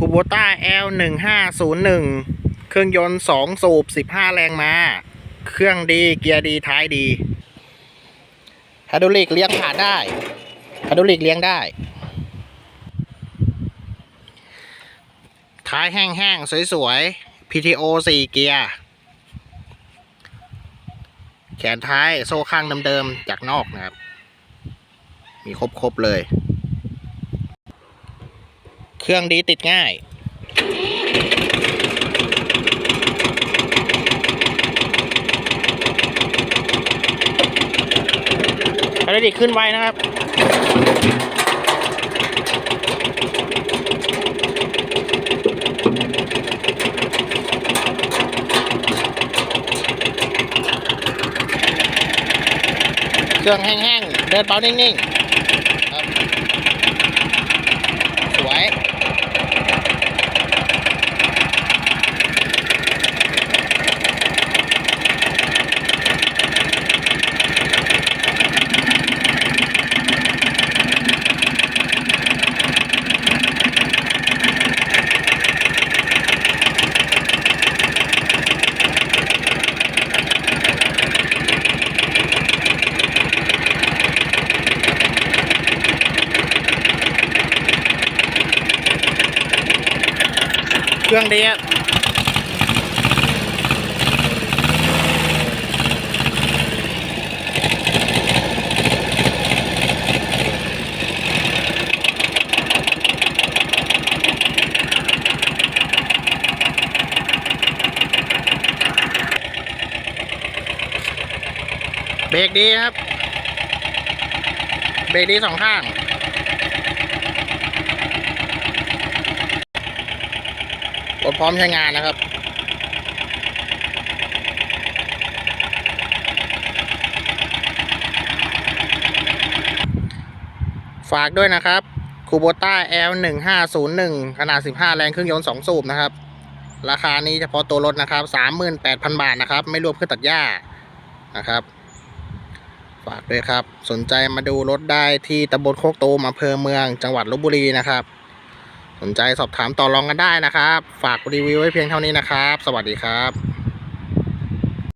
คูโบต้า L 1 5 0 1เครื่องยนต์ 2 สูบ 15 แรงม้า เครื่องดีเกียร์ดีท้ายดีไฮดรอลิกเลี้ยงผ่านได้ไฮดรอลิกเลี้ยงได้ ท้ายแห้งๆ สวยๆ PTO 4 เกียร์แขนท้ายโซ่ข้างเดิมๆ จากนอกนะครับ มีครบๆเลย เครื่องดีติดง่ายอะไรดีขึ้นไวนะครับ เครื่องแห้งๆ เดินเบานิ่งๆ เครื่องดีอะเบรกดีครับ เบรกดีสองข้าง รถพร้อมใช้งานนะครับ ฝากด้วยนะครับคูโบต้า L 1 5 0 1 ขนาด 15 แรงเครื่องยนต์ 2 สูบนะครับ ราคานี้เฉพาะตัวรถนะครับ 38,000 บาทนะครับ ไม่รวมเครื่องตัดหญ้านะครับ ฝากด้วยครับ สนใจมาดูรถได้ที่ตำบลโคกตูมอำเภอเมืองจังหวัดลบบุรีนะครับ สนใจสอบถามต่อรองกันได้นะครับ ฝากรีวิวไว้เพียงเท่านี้นะครับ สวัสดีครับ